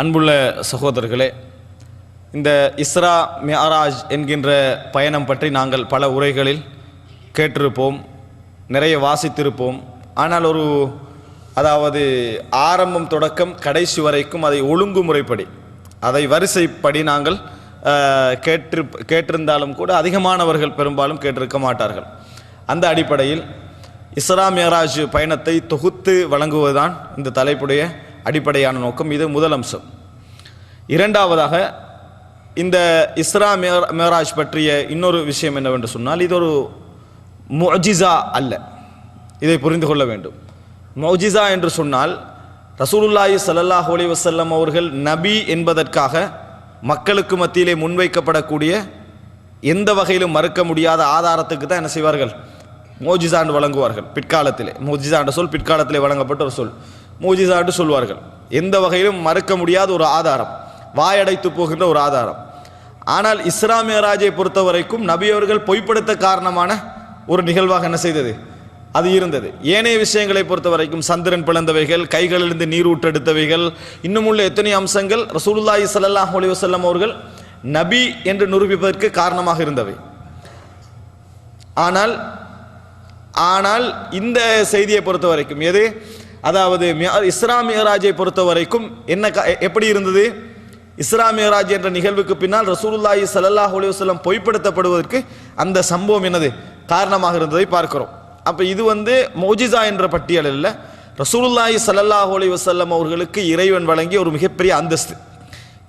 அன்புள்ள சகோதரர்களே இந்த இஸ்ரா மியாராஜ் என்கின்ற பயணம் பற்றி நாங்கள் பல உரைகளில் கேட்டிருப்போம் நிறைய வாசித்திருப்போம். ஆனால் ஒரு அதாவது ஆரம்பம் தொடக்கம் கடைசி வரைக்கும் அதை ஒழுங்குமுறைப்படி அதை வரிசைப்படி நாங்கள் கேட்டு கேட்டிருந்தாலும் கூட அதிகமானவர்கள் பெரும்பாலும் கேட்டிருக்க மாட்டார்கள். அந்த அடிப்படையில் இஸ்ரா மியராஜ் பயணத்தை தொகுத்து வழங்குவதுதான் இந்த தலைப்புடைய அடிப்படையான நோக்கம் இது முதல் அம்சம். இரண்டாவதாக இந்த இஸ்ரா மேராஜ் பற்றிய இன்னொரு விஷயம் என்னவென்று சொன்னால் இது ஒரு மொஜிசா அல்ல. இதை புரிந்து கொள்ள வேண்டும். முஜிசா என்று சொன்னால் ரசூலுல்லாஹி சல்லாஹ் அலி வசல்லம் அவர்கள் நபி என்பதற்காக மக்களுக்கு மத்தியிலே முன்வைக்கப்படக்கூடிய எந்த வகையிலும் மறுக்க முடியாத ஆதாரத்துக்கு தான் என்ன செய்வார்கள்? மோஜிசாண்டு வழங்குவார்கள். பிற்காலத்திலே. மோஜிசாண்ட சொல் பிற்காலத்திலே வழங்கப்பட்ட ஒரு சொல். மூஜிசாட்டு சொல்வார்கள். எந்த வகையிலும் மறுக்க முடியாத ஒரு ஆதாரம் வாயடைத்து போகின்ற ஒரு ஆதாரம். ஆனால் இஸ்லாமிய ராஜை பொறுத்த வரைக்கும் நபி அவர்கள் பொய்ப்படுத்த காரணமான ஒரு நிகழ்வாக என்ன செய்தது? அது இருந்தது. ஏனைய விஷயங்களை பொறுத்த வரைக்கும் சந்திரன் பிளந்தவைகள் கைகளிலிருந்து நீர் ஊற்றெடுத்தவைகள் இன்னும் உள்ள எத்தனை அம்சங்கள் ரசூலுல்லாஹி ஸல்லல்லாஹு அலி வசல்லம் அவர்கள் நபி என்று நிரூபிப்பதற்கு காரணமாக இருந்தவை. ஆனால் ஆனால் இந்த செய்தியை பொறுத்த வரைக்கும் எது? அதாவது இஸ்லாமியராஜை மியராஜை பொறுத்த வரைக்கும் என்ன க- எப்படி இருந்தது? இஸ்லாமியராஜ் என்ற நிகழ்வுக்கு பின்னால் ரசூலுல்லாஹி சல்லாஹ் அலைஹி பொய்ப்படுத்தப்படுவதற்கு அந்த சம்பவம் என்னது? காரணமாக இருந்ததை பார்க்கிறோம். அப்போ இது வந்து மௌஜிசா என்ற பட்டியலில் ரசூலுல்லாஹி சல்லாஹ் அலி வசல்லம் அவர்களுக்கு இறைவன் வழங்கிய ஒரு மிகப்பெரிய அந்தஸ்து.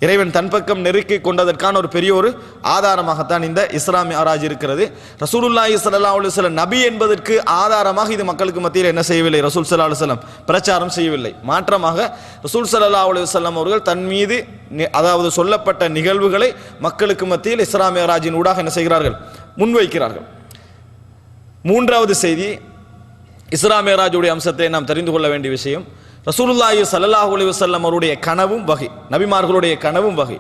இறைவன் தன் பக்கம் நெருக்கி கொண்டதற்கான ஒரு பெரிய ஒரு ஆதாரமாகத்தான் இந்த இஸ்லாமிய ஆராய்ச்சி இருக்கிறது. ரசூலுல்லாஹி சல்லா அலுவலம் நபி என்பதற்கு ஆதாரமாக இது மக்களுக்கு மத்தியில் என்ன செய்யவில்லை? ரசூல் சல்லா அலுவலம் பிரச்சாரம் செய்யவில்லை. மாற்றமாக ரசூல் சல்லா அலுவலம் அவர்கள் தன் மீது அதாவது சொல்லப்பட்ட நிகழ்வுகளை மக்களுக்கு மத்தியில் இஸ்லாமிய ராஜின் ஊடாக என்ன செய்கிறார்கள்? முன்வைக்கிறார்கள். மூன்றாவது செய்தி இஸ்லாமியராஜுடைய அம்சத்தை நாம் தெரிந்து கொள்ள வேண்டிய விஷயம் ரசூலுல்லாஹி சல்லாஹ் அலி வசல்லம் அவருடைய கனவும் வகை நபிமார்களுடைய கனவும் வகை.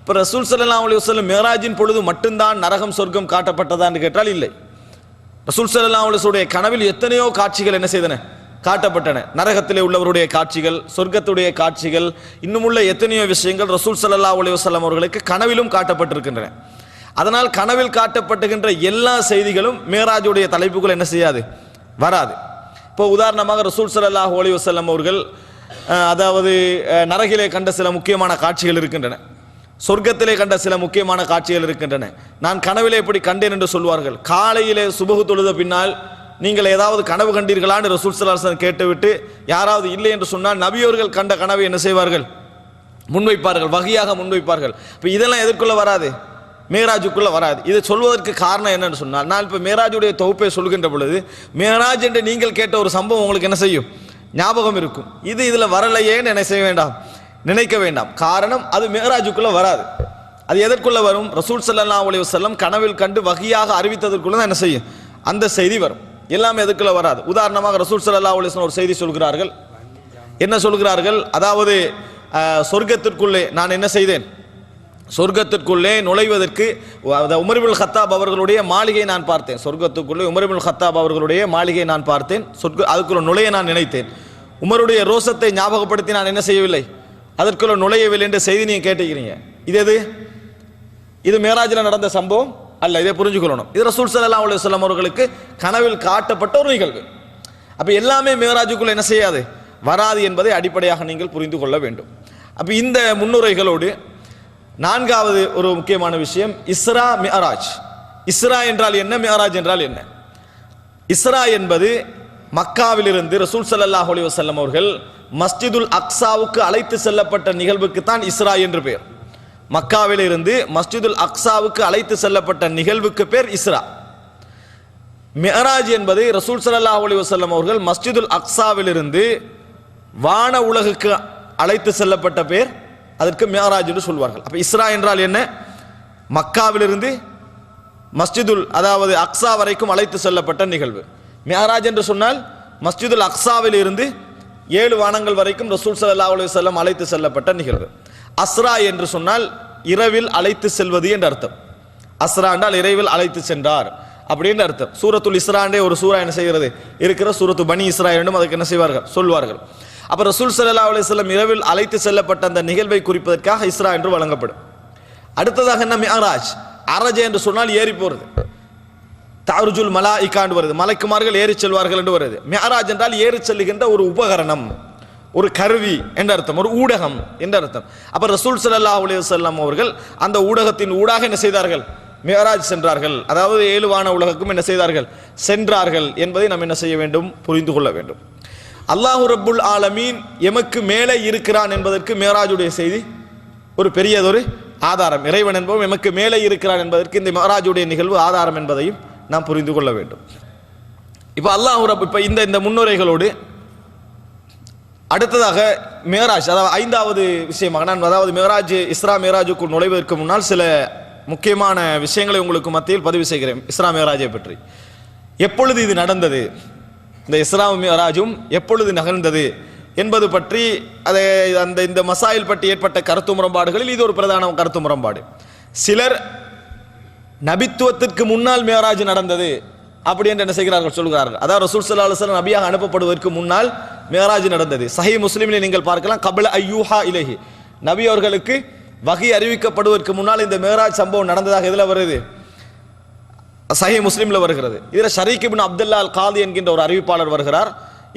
இப்போ ரசூல் சல்லா அலி வசல்லம் மேராஜின் பொழுது மட்டும்தான் நரகம் சொர்க்கம் காட்டப்பட்டதா என்று கேட்டால் இல்லை. ரசூல் சல்லா அலிசுடைய கனவில் எத்தனையோ காட்சிகள் என்ன செய்தன? காட்டப்பட்டன. நரகத்திலே உள்ளவருடைய காட்சிகள் சொர்க்கத்துடைய காட்சிகள் இன்னும் உள்ள எத்தனையோ விஷயங்கள் ரசூல் சல்லா அலி வசல்லம் அவர்களுக்கு கனவிலும் காட்டப்பட்டிருக்கின்றன. அதனால் கனவில் காட்டப்பட்டுகின்ற எல்லா செய்திகளும் மேராஜுடைய தலைப்புகள் என்ன செய்யாது? வராது. இப்போ உதாரணமாக ரசூல் ஸல்லல்லாஹு ஒலி வசல்லம் அவர்கள் அதாவது நரகிலே கண்ட சில முக்கியமான காட்சிகள் இருக்கின்றன. சொர்க்கத்திலே கண்ட சில முக்கியமான காட்சிகள் இருக்கின்றன. நான் கனவிலே எப்படி கண்டேன் என்று சொல்வார்கள். காலையிலே சுபகு தொழுத பின்னால் நீங்கள் ஏதாவது கனவு கண்டீர்களான்னு ரசூல் சலாசன் கேட்டுவிட்டு யாராவது இல்லை என்று சொன்னால் நபியோர்கள் கண்ட கனவை என்ன செய்வார்கள்? முன்வைப்பார்கள் வகையாக முன்வைப்பார்கள். இப்போ இதெல்லாம் எதிர்கொள்ள வராது? மேராஜுக்குள்ள வராது. இதை சொல்வதற்கு காரணம் என்னன்னு சொன்னால் நான் இப்போ மேராஜுடைய தொகுப்பை சொல்கின்ற பொழுது மேராஜ் என்று நீங்கள் கேட்ட ஒரு சம்பவம் உங்களுக்கு என்ன செய்யும்? ஞாபகம் இருக்கும். இது இதில் வரலையேன்னு என்ன செய்ய வேண்டாம்? நினைக்க வேண்டாம். காரணம் அது மேராஜுக்குள்ள வராது. அது எதற்குள்ள வரும்? ரசூல் சல்லா அலைஹி செல்லம் கனவில் கண்டு வகையாக அறிவித்ததற்குள்ள தான் என்ன செய்யும்? அந்த செய்தி வரும். எல்லாமே எதுக்குள்ள வராது. உதாரணமாக ரசூல் சல்லா அலைஹி ஒரு செய்தி சொல்கிறார்கள். என்ன சொல்கிறார்கள்? அதாவது சொர்க்கத்திற்குள்ளே நான் என்ன செய்தேன்? சொர்க்கத்திற்குள்ளே நுழைவதற்கு அதாவது உமர்புல் ஹத்தாப் அவர்களுடைய மாளிகையை நான் பார்த்தேன். சொர்க்கத்துக்குள்ளே உமர்புல் ஹத்தாப் அவர்களுடைய மாளிகையை நான் பார்த்தேன். சொர்க்க அதுக்குள்ள நுழைய நான் நினைத்தேன். உமருடைய ரோசத்தை ஞாபகப்படுத்தி நான் என்ன செய்யவில்லை? அதற்குள்ள நுழையவில்லை என்ற செய்தி நீங்கள் கேட்டுக்கிறீங்க. இது எது? இது மேராஜில் நடந்த சம்பவம் அல்ல இதை புரிஞ்சுக்கொள்ளணும் இது ரசூல் சல்லா அலைஹி அவர்களுக்கு கனவில் காட்டப்பட்ட ஒரு நிகழ்வு. அப்போ எல்லாமே மேராஜுக்குள்ளே என்ன செய்யாது? வராது என்பதை அடிப்படையாக நீங்கள் புரிந்து கொள்ள வேண்டும். அப்போ இந்த முன்னுரைகளோடு நான்காவது ஒரு முக்கியமான விஷயம் இஸ்ரா மியராஜ் இஸ்ரா என்றால் என்ன மியராஜ் என்றால் என்ன? இஸ்ரா என்பது மக்காவிலிருந்து ரசூல் ஸல்லல்லாஹு அலைஹி வசல்லம் அவர்கள் மஸ்ஜிதுல் அக்ஸாவுக்கு அழைத்து செல்லப்பட்ட நிகழ்வுக்கு தான் இஸ்ரா என்று பெயர். மக்காவிலிருந்து மஸ்ஜிதுல் அக்ஸாவுக்கு அழைத்து செல்லப்பட்ட நிகழ்வுக்கு பேர் இஸ்ரா. மியராஜ் என்பது ரசூல் ஸல்லல்லாஹு அலி வசல்லம் அவர்கள் மஸ்ஜிதுல் அக்ஸாவிலிருந்து வான உலகுக்கு அழைத்து செல்லப்பட்ட பேர் அதற்கு மியராஜ் என்று சொல்வார்கள். அப்போ இஸ்ரா என்றால் என்ன? மக்காவிலிருந்து மஸ்ஜிதுல் அதாவது அக்ஸா வரைக்கும் அழைத்து செல்லப்பட்ட நிகழ்வு. மியராஜ் என்று சொன்னால் மஸ்ஜிதுல் அக்ஸாவில் இருந்து ஏழு வானங்கள் வரைக்கும் ரசூல் சல்லா அலி செல்லம் அழைத்து செல்லப்பட்ட நிகழ்வு. அஸ்ரா என்று சொன்னால் இரவில் அழைத்து செல்வது என்று அர்த்தம். அஸ்ரா என்றால் இரவில் அழைத்து சென்றார் அப்படின்னு அர்த்தம். சூரத்துல் இஸ்ராண்டே ஒரு சூரா என்ன செய்கிறது? இருக்கிற சூரத்து பனி இஸ்ரா என்றும் அதுக்கு என்ன செய்வார்கள்? சொல்வார்கள். அப்போ ரசூல் சல்லா அலைஹி இரவில் அழைத்து செல்லப்பட்ட அந்த நிகழ்வை குறிப்பதற்காக இஸ்ரா என்று வழங்கப்படும். அடுத்ததாக என்ன மியாராஜ் அரஜ என்று சொன்னால் ஏறி போகிறது தாருஜுல் மலாயிகாண்டு வருது. மலைக்குமார்கள் ஏறி செல்வார்கள் என்று வருது. மியாராஜ் என்றால் ஏறி செல்லுகின்ற ஒரு உபகரணம் ஒரு கருவி என்ற அர்த்தம் ஒரு ஊடகம் என்ற அர்த்தம். அப்போ ரசூல் சல்லா அலி வஸல்லம் அவர்கள் அந்த ஊடகத்தின் ஊடாக என்ன செய்தார்கள்? மியராஜ் சென்றார்கள். அதாவது ஏழுவான உலகக்கும் என்ன செய்தார்கள்? சென்றார்கள் என்பதை நாம் என்ன செய்ய வேண்டும்? புரிந்து கொள்ள வேண்டும். அல்லாஹு ரப்புல் ஆலமீன் எமக்கு மேலே இருக்கிறான் என்பதற்கு மேராஜுடைய செய்தி ஒரு பெரியதொரு ஆதாரம். இறைவன் என்பவன் எமக்கு மேலே இருக்கிறான் என்பதற்கு இந்த மேராஜுடைய நிகழ்வு ஆதாரம் என்பதையும் நாம் புரிந்து கொள்ள வேண்டும். இப்போ அல்லாஹ் ரப் இப்போ இந்த இந்த முன்னுரைகளோடு அடுத்ததாக மேராஜ் அதாவது ஐந்தாவது விஷயமாக நான் அதாவது மேராஜ் இஸ்ரா மேராஜுக்குள் நுழைவதற்கு முன்னால் சில முக்கியமான விஷயங்களை உங்களுக்கு மத்தியில் பதிவு செய்கிறேன் இஸ்ரா மேராஜை பற்றி. எப்பொழுது இது நடந்தது? இந்த இஸ்லாம் மிராஜும் எப்பொழுது நகர்ந்தது என்பது பற்றி அதை அந்த இந்த மசாயில் பற்றி ஏற்பட்ட கருத்து முரண்பாடுகளில் இது ஒரு பிரதான கருத்து முரண்பாடு. சிலர் நபித்துவத்திற்கு முன்னால் மேராஜ் நடந்தது அப்படி என்று என்ன செய்கிறார்கள் சொல்கிறார்கள். அதாவது ரசூல் ஸல்லல்லாஹு நபியாக அனுப்பப்படுவதற்கு முன்னால் மேராஜ் நடந்தது. சஹி முஸ்லீமில் நீங்கள் பார்க்கலாம் கபில ஐயூஹா இலஹி. நபி அவர்களுக்கு வகை அறிவிக்கப்படுவதற்கு முன்னால் இந்த மேராஜ் சம்பவம் நடந்ததாக எதில் வருது? சஹி முஸ்லீமில் வருகிறது. இதில் ஷரீக் இப்னு அப்துல்லா அல் காதி என்கின்ற ஒரு அறிவிப்பாளர் வருகிறார்.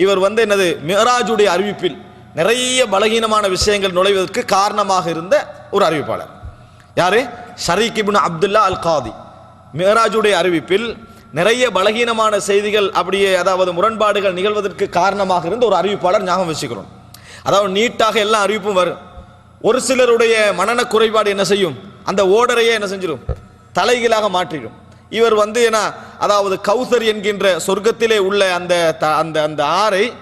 இவர் வந்து என்னது? மிராஜுடைய அறிவிப்பில் நிறைய பலகீனமான விஷயங்கள் நுழைவதற்கு காரணமாக இருந்த ஒரு அறிவிப்பாளர். யாரு? ஷரீக் இப்னு அப்துல்லா அல் காதி மிராஜுடைய அறிவிப்பில் நிறைய பலகீனமான செய்திகள் அப்படியே அதாவது முரண்பாடுகள் நிகழ்வதற்கு காரணமாக இருந்த ஒரு அறிவிப்பாளர் ஞாபகம் வச்சுக்கிறோம். அதாவது நீட்டாக எல்லா அறிவிப்பும் வரும். ஒரு சிலருடைய மனன குறைபாடு என்ன செய்யும்? அந்த ஓடரையே என்ன செஞ்சிடும் தலைகீழாக மாற்றிடும். இவர் வந்து என்ன அதாவது கௌசர் என்கின்ற சொர்க்கத்திலே உள்ள அந்த த- அந்த அந்த ஆறை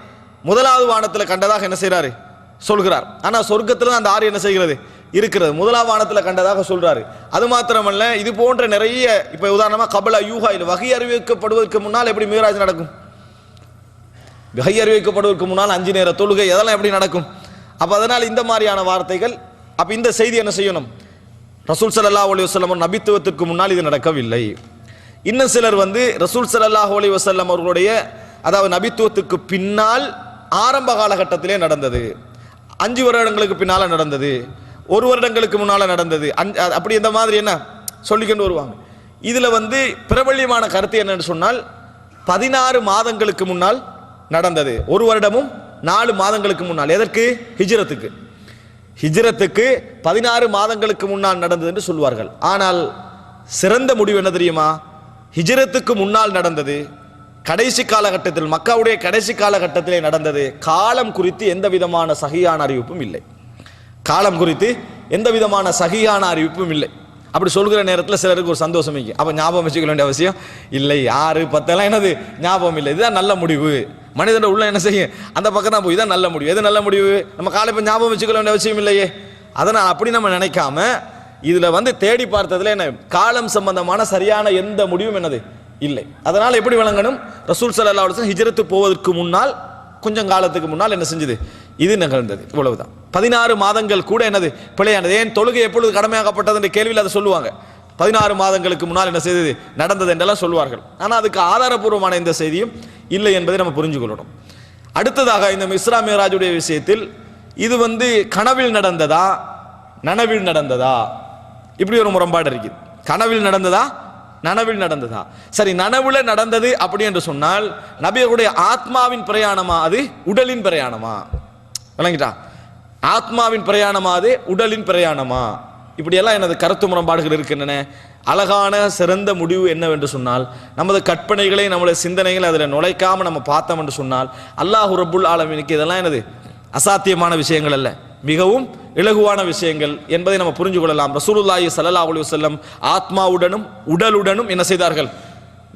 முதலாவது வானத்தில் கண்டதாக என்ன செய்கிறாரு சொல்கிறார். ஆனால் சொர்க்கத்தில் அந்த ஆறு என்ன செய்கிறது? இருக்கிறது. முதலாம் வானத்தில் கண்டதாக சொல்கிறாரு அது மாத்திரமல்ல இது போன்ற நிறைய இப்போ உதாரணமாக கபல யூகா இல்லை வகை அறிவிக்கப்படுவதற்கு முன்னால் எப்படி மீராஜ் நடக்கும்? வகை அறிவிக்கப்படுவதற்கு முன்னால் அஞ்சு நேர தொழுகை இதெல்லாம் எப்படி நடக்கும்? அப்போ அதனால் இந்த மாதிரியான வார்த்தைகள் அப்போ இந்த செய்தி என்ன செய்யணும்? ரசூல் சல்லா அலி வஸல்லம் நபித்துவத்திற்கு முன்னால் இது நடக்கவில்லை. இன்னும் சிலர் வந்து ரசூல் சலல்லாஹ் அலி வசல்லம் அவர்களுடைய அதாவது நபித்துவத்துக்கு பின்னால் ஆரம்ப காலகட்டத்திலே நடந்தது. அஞ்சு வருடங்களுக்கு பின்னால் நடந்தது. ஒரு வருடங்களுக்கு முன்னால் நடந்தது. அஞ்சு அப்படி இந்த மாதிரி என்ன? சொல்லிக்கொண்டு வருவாங்க. இதில் வந்து பிரபல்யமான கருத்து என்னன்னு சொன்னால் பதினாறு மாதங்களுக்கு முன்னால் நடந்தது. ஒரு வருடமும் நாலு மாதங்களுக்கு முன்னால். எதற்கு? ஹிஜ்ரத்துக்கு. ஹிஜ்ரத்துக்கு பதினாறு மாதங்களுக்கு முன்னால் நடந்தது என்று சொல்வார்கள். ஆனால் சிறந்த முடிவு என்ன தெரியுமா? ஹிஜரத்துக்கு முன்னால் நடந்தது கடைசி காலகட்டத்தில் மக்காவுடைய கடைசி காலகட்டத்திலே நடந்தது காலம் குறித்து எந்த விதமான சகியான அறிவிப்பும் இல்லை. காலம் குறித்து எந்த விதமான சகியான அறிவிப்பும் இல்லை. அப்படி சொல்கிற நேரத்தில் சிலருக்கு ஒரு சந்தோஷம் இருக்கு. அப்போ ஞாபகம் வச்சுக்க வேண்டிய அவசியம் இல்லை. யாரு பத்தெல்லாம் என்னது? ஞாபகம் இல்லை. இதுதான் நல்ல முடிவு. மனிதன் உள்ள என்ன செய்யும்? அந்த பக்கம் தான் போய் இதான் நல்ல முடிவு. எது நல்ல முடிவு? நம்ம காலை இப்போ ஞாபகம் வச்சுக்க வேண்டிய அவசியம் இல்லையே. அதனால் அப்படி நம்ம நினைக்காம இதில் வந்து தேடி பார்த்ததுல என்ன காலம் சம்பந்தமான சரியான எந்த முடிவும் என்னது? இல்லை. அதனால் எப்படி விளங்கணும்? ரசூல் சல்லா அலுவலம் போவதற்கு முன்னால் கொஞ்சம் காலத்துக்கு முன்னால் என்ன செஞ்சது? இது நிகழ்ந்தது. இவ்வளவுதான். பதினாறு மாதங்கள் கூட என்னது? பிழையானது. ஏன் தொழுகை எப்பொழுது கடமையாக்கப்பட்டது என்ற கேள்வியில் அதை சொல்லுவாங்க. பதினாறு மாதங்களுக்கு முன்னால் என்ன செய்தது? நடந்தது என்றெல்லாம் சொல்வார்கள் ஆனால் அதுக்கு ஆதாரபூர்வமான இந்த செய்தியும் இல்லை என்பதை நம்ம புரிஞ்சு கொள்ளணும். அடுத்ததாக இந்த மிஸ்ரா மேராஜுடைய விஷயத்தில் இது வந்து கனவில் நடந்ததா? நனவில் நடந்ததா? இப்படி ஒரு முரண்பாடு இருக்குது. கனவில் நடந்ததா? நனவில் நடந்ததா? சரி நனவுல நடந்தது அப்படி என்று சொன்னால் நபியருடைய ஆத்மாவின் பிரயாணமா அது? உடலின் பிரயாணமா? விளங்கிட்டா? ஆத்மாவின் பிரயாணமா அது? உடலின் பிரயாணமா? இப்படியெல்லாம் எனது கருத்து முரண்பாடுகள் இருக்கின்றன. அழகான சிறந்த முடிவு என்னவென்று சொன்னால் நமது கற்பனைகளை நம்முடைய சிந்தனைகளை அதில் நுழைக்காமல் நம்ம பார்த்தோம் என்று சொன்னால் அல்லாஹ் ரபுல் ஆலமினுக்கு இதெல்லாம் எனது அசாத்தியமான விஷயங்கள் அல்ல. மிகவும் இலகுவான விஷயங்கள் என்பதை நம்ம புரிஞ்சு கொள்ளலாம். ரசூலுல்லாஹி சல்லா அலி வல்லம் ஆத்மாவுடனும் உடலுடனும் என்ன செய்தார்கள்?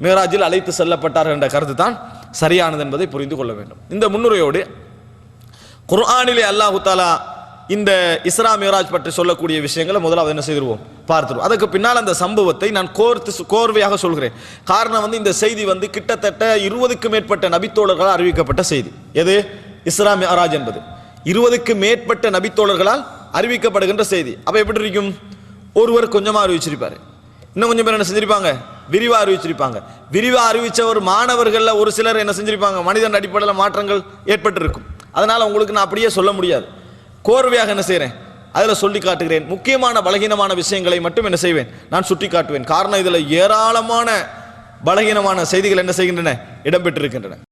மேராஜில் அழைத்து செல்லப்பட்டார்கள் என்ற கருத்து தான் சரியானது என்பதை புரிந்து கொள்ள வேண்டும். இந்த முன்னுரையோடு குர்ஆனிலே அல்லாஹு தாலா இந்த இஸ்ரா மேராஜ் பற்றி சொல்லக்கூடிய விஷயங்களை முதலாவது என்ன செய்திருவோம்? பார்த்துருவோம். அதுக்கு பின்னால் அந்த சம்பவத்தை நான் கோர்த்து கோர்வையாக சொல்கிறேன். காரணம் வந்து இந்த செய்தி வந்து கிட்டத்தட்ட இருபதுக்கு மேற்பட்ட நபித்தோழர்களால் அறிவிக்கப்பட்ட செய்தி. எது? இஸ்ரா மேராஜ் என்பது. இருபதுக்கு மேற்பட்ட நபித்தோழர்களால் அறிவிக்கப்படுகின்ற செய்தி. அப்போ எப்படி இருக்கும்? ஒருவர் கொஞ்சமாக அறிவிச்சிருப்பார். இன்னும் கொஞ்சம் பேர் என்ன செஞ்சிருப்பாங்க? விரிவாக அறிவிச்சிருப்பாங்க. விரிவாக அறிவித்த ஒரு மாணவர்களில் ஒரு சிலர் என்ன செஞ்சிருப்பாங்க? மனிதன் அடிப்படையில் மாற்றங்கள் ஏற்பட்டிருக்கும். அதனால் உங்களுக்கு நான் அப்படியே சொல்ல முடியாது. கோர்வையாக என்ன செய்கிறேன் அதில் சொல்லி காட்டுகிறேன். முக்கியமான பலகீனமான விஷயங்களை மட்டும் என்ன செய்வேன்? நான் சுட்டி காட்டுவேன். காரணம் இதில் ஏராளமான பலகீனமான செய்திகள் என்ன செய்கின்றன? இடம்பெற்றிருக்கின்றன.